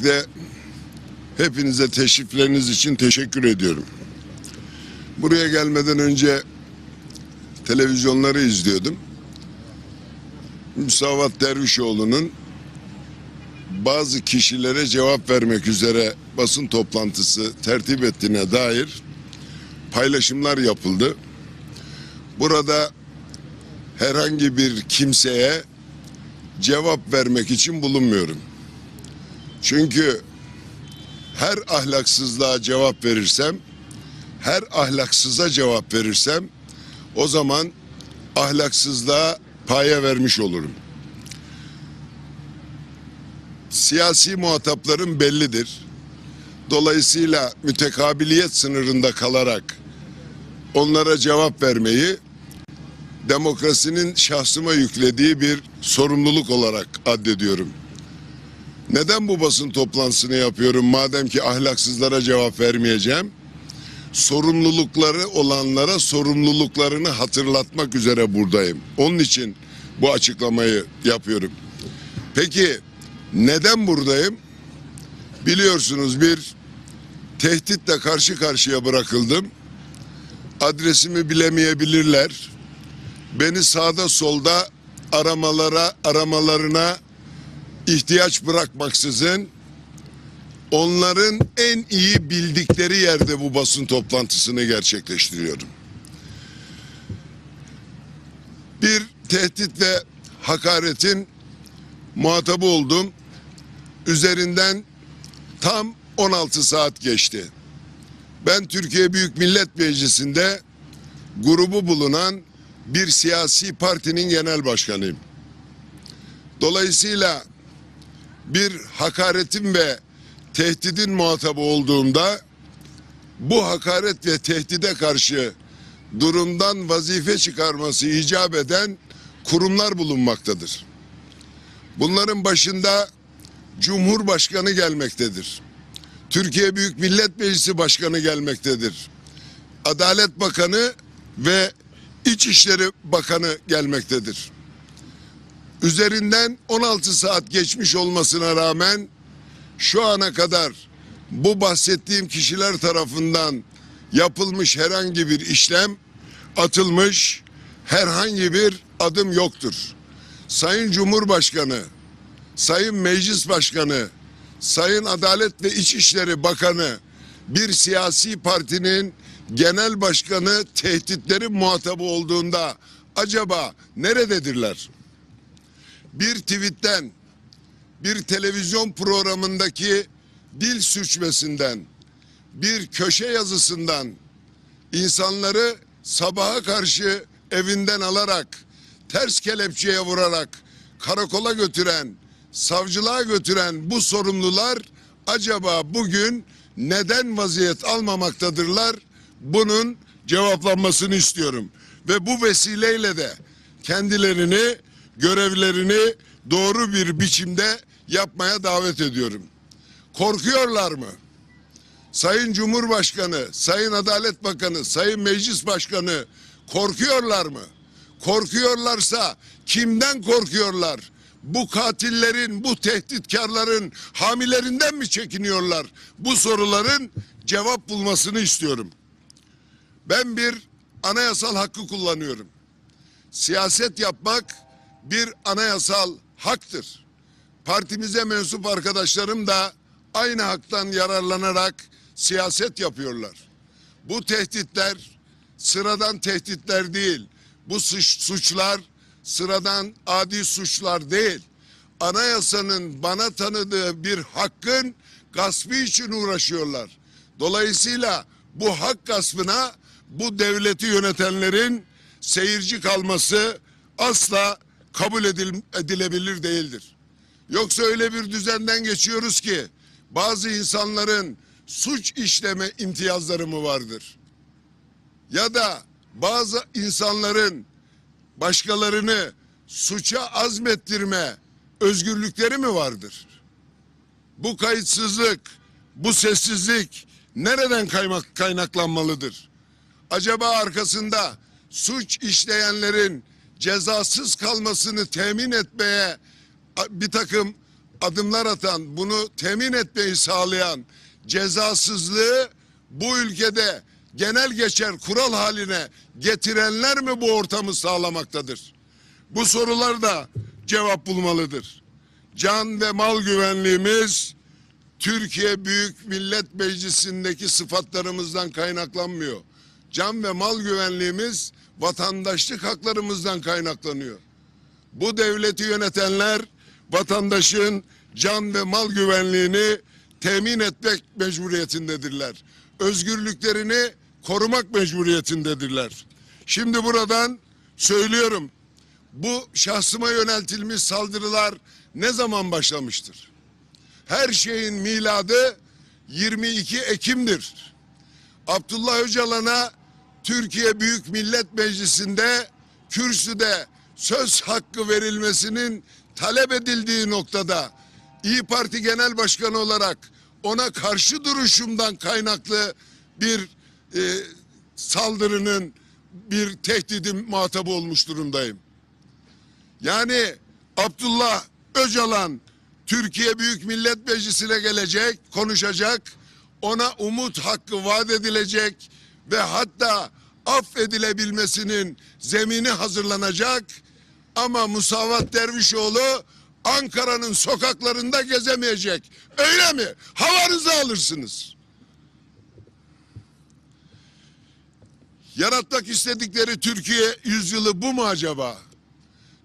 Öncelikle hepinize teşrifleriniz için teşekkür ediyorum. Buraya gelmeden önce televizyonları izliyordum. Müsavat Dervişoğlu'nun bazı kişilere cevap vermek üzere basın toplantısı tertip ettiğine dair paylaşımlar yapıldı. Burada herhangi bir kimseye cevap vermek için bulunmuyorum. Çünkü her ahlaksızlığa cevap verirsem, her ahlaksıza cevap verirsem o zaman ahlaksızlığa paya vermiş olurum. Siyasi muhataplarım bellidir. Dolayısıyla mütekabiliyet sınırında kalarak onlara cevap vermeyi demokrasinin şahsıma yüklediği bir sorumluluk olarak addediyorum. Neden bu basın toplantısını yapıyorum madem ki ahlaksızlara cevap vermeyeceğim? Sorumlulukları olanlara sorumluluklarını hatırlatmak üzere buradayım. Onun için bu açıklamayı yapıyorum. Peki neden buradayım? Biliyorsunuz bir tehditle karşı karşıya bırakıldım. Adresimi bilemeyebilirler. Beni sağda solda aramalara aramalarına ihtiyaç bırakmaksızın onların en iyi bildikleri yerde bu basın toplantısını gerçekleştiriyorum. Bir tehdit ve hakaretin muhatabı oldum. Üzerinden tam 16 saat geçti. Ben Türkiye Büyük Millet Meclisi'nde grubu bulunan bir siyasi partinin genel başkanıyım. Dolayısıyla bir hakaretin ve tehdidin muhatabı olduğumda bu hakaret ve tehdide karşı durumdan vazife çıkarması icap eden kurumlar bulunmaktadır. Bunların başında Cumhurbaşkanı gelmektedir. Türkiye Büyük Millet Meclisi Başkanı gelmektedir. Adalet Bakanı ve İçişleri Bakanı gelmektedir. Üzerinden 16 saat geçmiş olmasına rağmen şu ana kadar bu bahsettiğim kişiler tarafından yapılmış herhangi bir işlem atılmış herhangi bir adım yoktur. Sayın Cumhurbaşkanı, Sayın Meclis Başkanı, Sayın Adalet ve İçişleri Bakanı bir siyasi partinin genel başkanı tehditlerin muhatabı olduğunda acaba nerededirler? Bir tweetten, bir televizyon programındaki dil suçmesinden, bir köşe yazısından insanları sabaha karşı evinden alarak, ters kelepçeye vurarak karakola götüren, savcılığa götüren bu sorumlular acaba bugün neden vaziyet almamaktadırlar? Bunun cevaplanmasını istiyorum. Ve bu vesileyle de kendilerini, görevlerini doğru bir biçimde yapmaya davet ediyorum. Korkuyorlar mı? Sayın Cumhurbaşkanı, Sayın Adalet Bakanı, Sayın Meclis Başkanı korkuyorlar mı? Korkuyorlarsa kimden korkuyorlar? Bu katillerin, bu tehditkarların hamilerinden mi çekiniyorlar? Bu soruların cevap bulmasını istiyorum. Ben bir anayasal hakkı kullanıyorum. Siyaset yapmak bir anayasal haktır. Partimize mensup arkadaşlarım da aynı haktan yararlanarak siyaset yapıyorlar. Bu tehditler sıradan tehditler değil. Bu suç, suçlar sıradan adi suçlar değil. Anayasanın bana tanıdığı bir hakkın gaspı için uğraşıyorlar. Dolayısıyla bu hak gaspına bu devleti yönetenlerin seyirci kalması asla kabul edil, edilebilir değildir. Yoksa öyle bir düzenden geçiyoruz ki bazı insanların suç işleme imtiyazları mı vardır? Ya da bazı insanların başkalarını suça azmettirme özgürlükleri mi vardır? Bu kayıtsızlık, bu sessizlik nereden kaynaklanmalıdır? Acaba arkasında suç işleyenlerin cezasız kalmasını temin etmeye bir takım adımlar atan, bunu temin etmeyi sağlayan cezasızlığı bu ülkede genel geçer kural haline getirenler mi bu ortamı sağlamaktadır? Bu sorular da cevap bulmalıdır. Can ve mal güvenliğimiz Türkiye Büyük Millet Meclisi'ndeki sıfatlarımızdan kaynaklanmıyor. Can ve mal güvenliğimiz vatandaşlık haklarımızdan kaynaklanıyor. Bu devleti yönetenler vatandaşın can ve mal güvenliğini temin etmek mecburiyetindedirler. Özgürlüklerini korumak mecburiyetindedirler. Şimdi buradan söylüyorum. Bu şahsıma yöneltilmiş saldırılar ne zaman başlamıştır? Her şeyin miladı 22 Ekim'dir. Abdullah Öcalan'a Türkiye Büyük Millet Meclisi'nde kürsüde söz hakkı verilmesinin talep edildiği noktada İyi Parti Genel Başkanı olarak ona karşı duruşumdan kaynaklı bir e, saldırının bir tehdidim muhatabı olmuş durumdayım. Yani Abdullah Öcalan Türkiye Büyük Millet Meclisi'ne gelecek, konuşacak, ona umut hakkı vaat edilecek ve hatta affedilebilmesinin zemini hazırlanacak. Ama Musavat Dervişoğlu Ankara'nın sokaklarında gezemeyecek. Öyle mi? Havanızı alırsınız. Yaratmak istedikleri Türkiye yüzyılı bu mu acaba?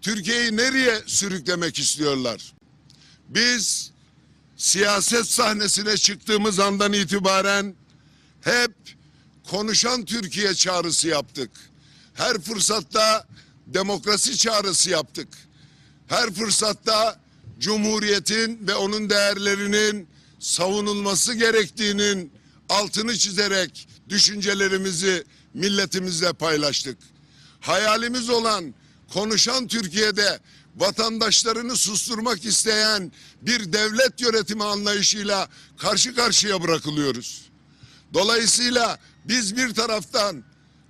Türkiye'yi nereye sürüklemek istiyorlar? Biz siyaset sahnesine çıktığımız andan itibaren hep konuşan Türkiye çağrısı yaptık. Her fırsatta demokrasi çağrısı yaptık. Her fırsatta Cumhuriyetin ve onun değerlerinin savunulması gerektiğinin altını çizerek düşüncelerimizi milletimizle paylaştık. Hayalimiz olan konuşan Türkiye'de vatandaşlarını susturmak isteyen bir devlet yönetimi anlayışıyla karşı karşıya bırakılıyoruz. Dolayısıyla biz bir taraftan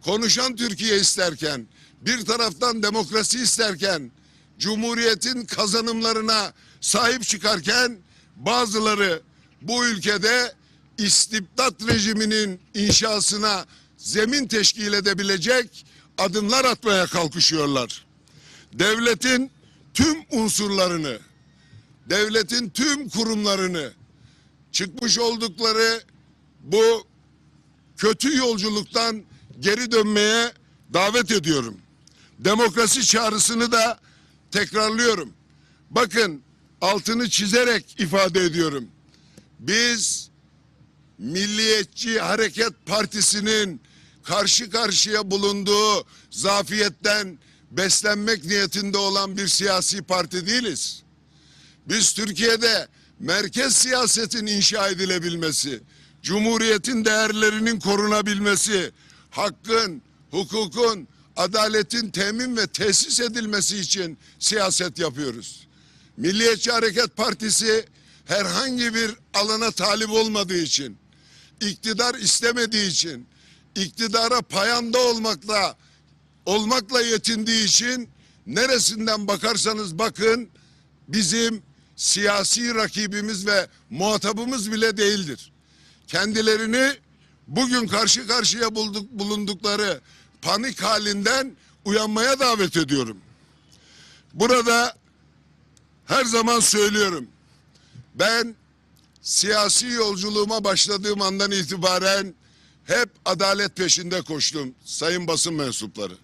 konuşan Türkiye isterken, bir taraftan demokrasi isterken, Cumhuriyetin kazanımlarına sahip çıkarken bazıları bu ülkede istibdat rejiminin inşasına zemin teşkil edebilecek adımlar atmaya kalkışıyorlar. Devletin tüm unsurlarını, devletin tüm kurumlarını çıkmış oldukları bu kötü yolculuktan geri dönmeye davet ediyorum. Demokrasi çağrısını da tekrarlıyorum. Bakın altını çizerek ifade ediyorum. Biz Milliyetçi Hareket Partisi'nin karşı karşıya bulunduğu zafiyetten beslenmek niyetinde olan bir siyasi parti değiliz. Biz Türkiye'de merkez siyasetin inşa edilebilmesi, cumhuriyetin değerlerinin korunabilmesi, hakkın, hukukun, adaletin temin ve tesis edilmesi için siyaset yapıyoruz. Milliyetçi Hareket Partisi herhangi bir alana talip olmadığı için, iktidar istemediği için, iktidara payanda olmakla olmakla yetindiği için neresinden bakarsanız bakın bizim siyasi rakibimiz ve muhatabımız bile değildir. Kendilerini bugün karşı karşıya bulduk, bulundukları panik halinden uyanmaya davet ediyorum. Burada her zaman söylüyorum. Ben siyasi yolculuğuma başladığım andan itibaren hep adalet peşinde koştum sayın basın mensupları.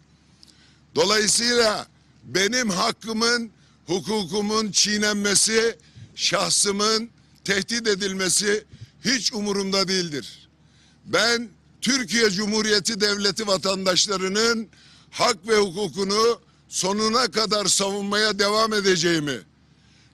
Dolayısıyla benim hakkımın, hukukumun çiğnenmesi, şahsımın tehdit edilmesi hiç umurumda değildir. Ben Türkiye Cumhuriyeti Devleti vatandaşlarının hak ve hukukunu sonuna kadar savunmaya devam edeceğimi,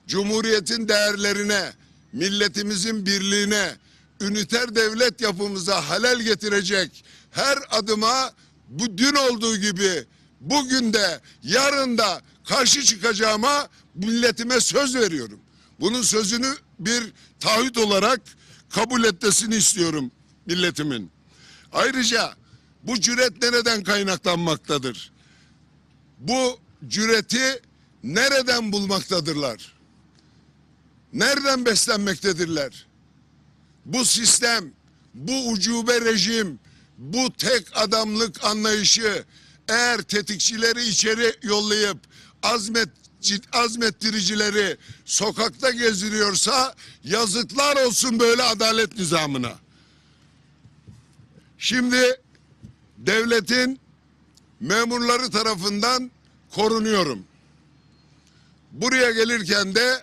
Cumhuriyetin değerlerine, milletimizin birliğine, üniter devlet yapımıza halel getirecek her adıma bu dün olduğu gibi bugün de yarın da karşı çıkacağıma milletime söz veriyorum. Bunun sözünü bir taahhüt olarak kabul etmesini istiyorum milletimin. Ayrıca bu cüret nereden kaynaklanmaktadır? Bu cüreti nereden bulmaktadırlar? nereden beslenmektedirler? Bu sistem, bu ucube rejim, bu tek adamlık anlayışı eğer tetikçileri içeri yollayıp azmet azmettiricileri sokakta gezdiriyorsa yazıklar olsun böyle adalet nizamına. Şimdi devletin memurları tarafından korunuyorum. Buraya gelirken de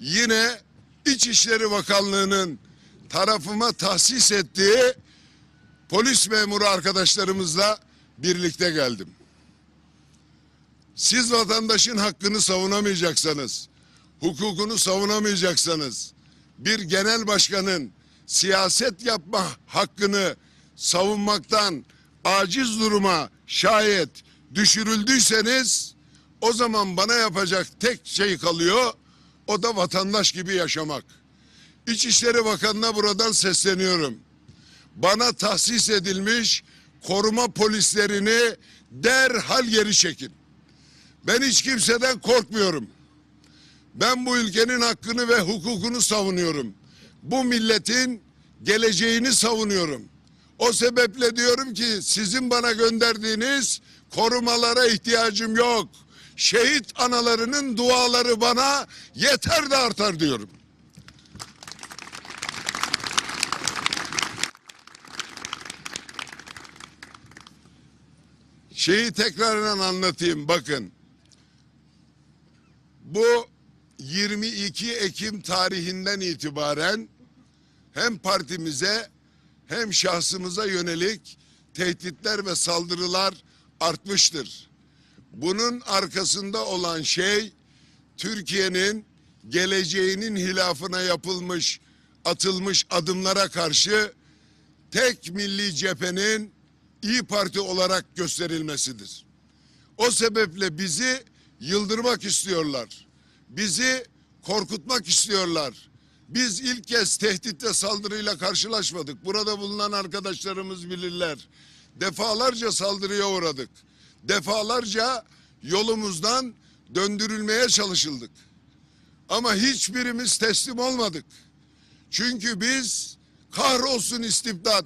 yine İçişleri Bakanlığı'nın tarafıma tahsis ettiği polis memuru arkadaşlarımızla birlikte geldim. Siz vatandaşın hakkını savunamayacaksanız, hukukunu savunamayacaksanız, bir genel başkanın siyaset yapma hakkını savunmaktan aciz duruma şayet düşürüldüyseniz o zaman bana yapacak tek şey kalıyor o da vatandaş gibi yaşamak. İçişleri Bakanı'na buradan sesleniyorum. Bana tahsis edilmiş koruma polislerini derhal geri çekin. Ben hiç kimseden korkmuyorum. Ben bu ülkenin hakkını ve hukukunu savunuyorum. Bu milletin geleceğini savunuyorum. O sebeple diyorum ki sizin bana gönderdiğiniz korumalara ihtiyacım yok. Şehit analarının duaları bana yeter de artar diyorum. Şeyi tekrardan anlatayım bakın. Bu 22 Ekim tarihinden itibaren hem partimize hem şahsımıza yönelik tehditler ve saldırılar artmıştır. Bunun arkasında olan şey Türkiye'nin geleceğinin hilafına yapılmış, atılmış adımlara karşı tek milli cephenin İyi Parti olarak gösterilmesidir. O sebeple bizi yıldırmak istiyorlar. Bizi korkutmak istiyorlar. Biz ilk kez tehditle saldırıyla karşılaşmadık. Burada bulunan arkadaşlarımız bilirler. Defalarca saldırıya uğradık. Defalarca yolumuzdan döndürülmeye çalışıldık. Ama hiçbirimiz teslim olmadık. Çünkü biz kahrolsun istibdat,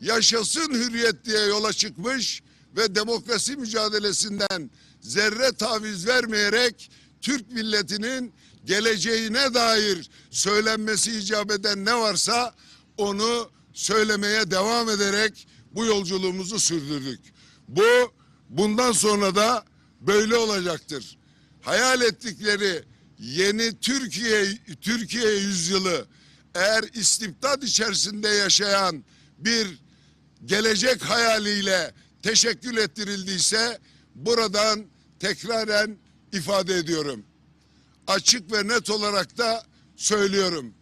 yaşasın hürriyet diye yola çıkmış ve demokrasi mücadelesinden zerre taviz vermeyerek Türk milletinin geleceğine dair söylenmesi icap eden ne varsa onu söylemeye devam ederek bu yolculuğumuzu sürdürdük. Bu bundan sonra da böyle olacaktır. Hayal ettikleri yeni Türkiye Türkiye yüzyılı eğer istibdat içerisinde yaşayan bir gelecek hayaliyle teşekkül ettirildiyse buradan tekraren ifade ediyorum. Açık ve net olarak da söylüyorum.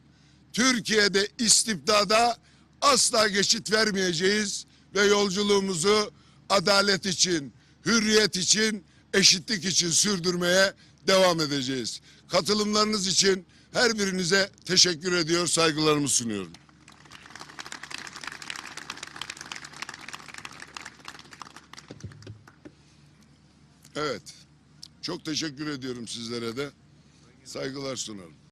Türkiye'de istibdada asla geçit vermeyeceğiz ve yolculuğumuzu adalet için, hürriyet için, eşitlik için sürdürmeye devam edeceğiz. Katılımlarınız için her birinize teşekkür ediyor, saygılarımı sunuyorum. Evet. Çok teşekkür ediyorum sizlere de. Saygılar sunarım.